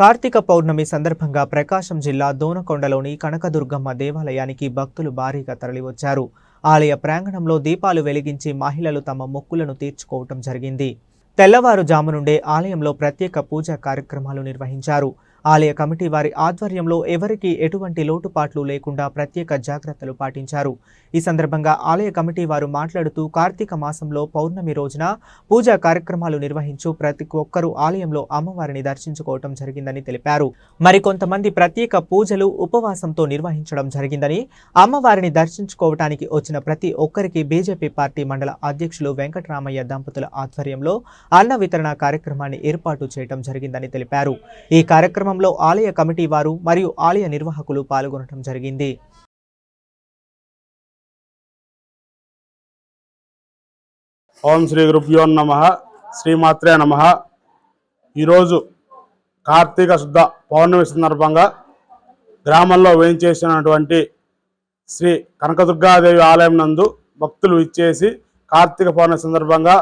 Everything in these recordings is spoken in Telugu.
కార్తీక పౌర్ణమి సందర్భంగా ప్రకాశం జిల్లా దోనకొండలోని కనకదుర్గమ్మ దేవాలయానికి భక్తులు భారీగా తరలివచ్చారు. ఆలయ ప్రాంగణంలో దీపాలు వెలిగించి మహిళలు తమ మొక్కులను తీర్చుకోవటం జరిగింది. తెల్లవారుజాము నుండే ఆలయంలో ప్రత్యేక పూజా కార్యక్రమాలు నిర్వహించారు. ఆలయ కమిటీ వారి ఆధ్వర్యంలో ఎవరికీ ఎటువంటి లోటుపాట్లు లేకుండా ప్రత్యేక జాగ్రత్తలు పాటించారు. ఈ సందర్భంగా ఆలయ కమిటీ వారు మాట్లాడుతూ కార్తీక మాసంలో పౌర్ణమి రోజున పూజా కార్యక్రమాలు నిర్వహించు ప్రతి ఒక్కరూ ఆలయంలో అమ్మవారిని దర్శించుకోవటం జరిగిందని తెలిపారు. మరికొంతమంది ప్రత్యేక పూజలు ఉపవాసంతో నిర్వహించడం జరిగిందని అమ్మవారిని దర్శించుకోవటానికి వచ్చిన ప్రతి ఒక్కరికి బీజేపీ పార్టీ మండల అధ్యక్షులు వెంకటరామయ్య దంపతుల ఆధ్వర్యంలో అన్న వితరణ కార్యక్రమాన్ని ఏర్పాటు చేయడం జరిగిందని తెలిపారు. ఈ కార్యక్రమం కార్యక్రమంలో ఆలయ కమిటీ వారు మరియు ఆలయ నిర్వాహకులు పాల్గొనడం జరిగింది. ఓం శ్రీ గురుభ్యో నమ. శ్రీమాత్రే నమ. ఈరోజు కార్తీక శుద్ధ పౌర్ణమి సందర్భంగా గ్రామంలో వేయించేసినటువంటి శ్రీ కనకదుర్గాదేవి ఆలయం నందు భక్తులు ఇచ్చేసి కార్తీక పౌర్ణమి సందర్భంగా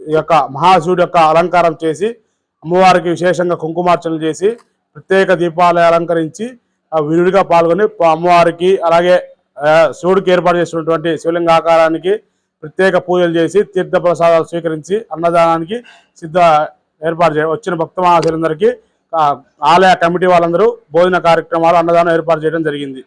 ఈ యొక్క మహాశివుడి యొక్క అలంకారం చేసి అమ్మవారికి విశేషంగా కుంకుమార్చనలు చేసి ప్రత్యేక దీపాలు అలంకరించి ఆ విరుడిగా పాల్గొని అమ్మవారికి అలాగే శివుడికి ఏర్పాటు చేసినటువంటి శివలింగ ఆకారానికి ప్రత్యేక పూజలు చేసి తీర్థ ప్రసాదాలు స్వీకరించి అన్నదానానికి సిద్ధ ఏర్పాటు చేయ వచ్చిన భక్త మహాశులందరికీ ఆలయ కమిటీ వాళ్ళందరూ భోజన కార్యక్రమాలు అన్నదానం ఏర్పాటు చేయడం జరిగింది.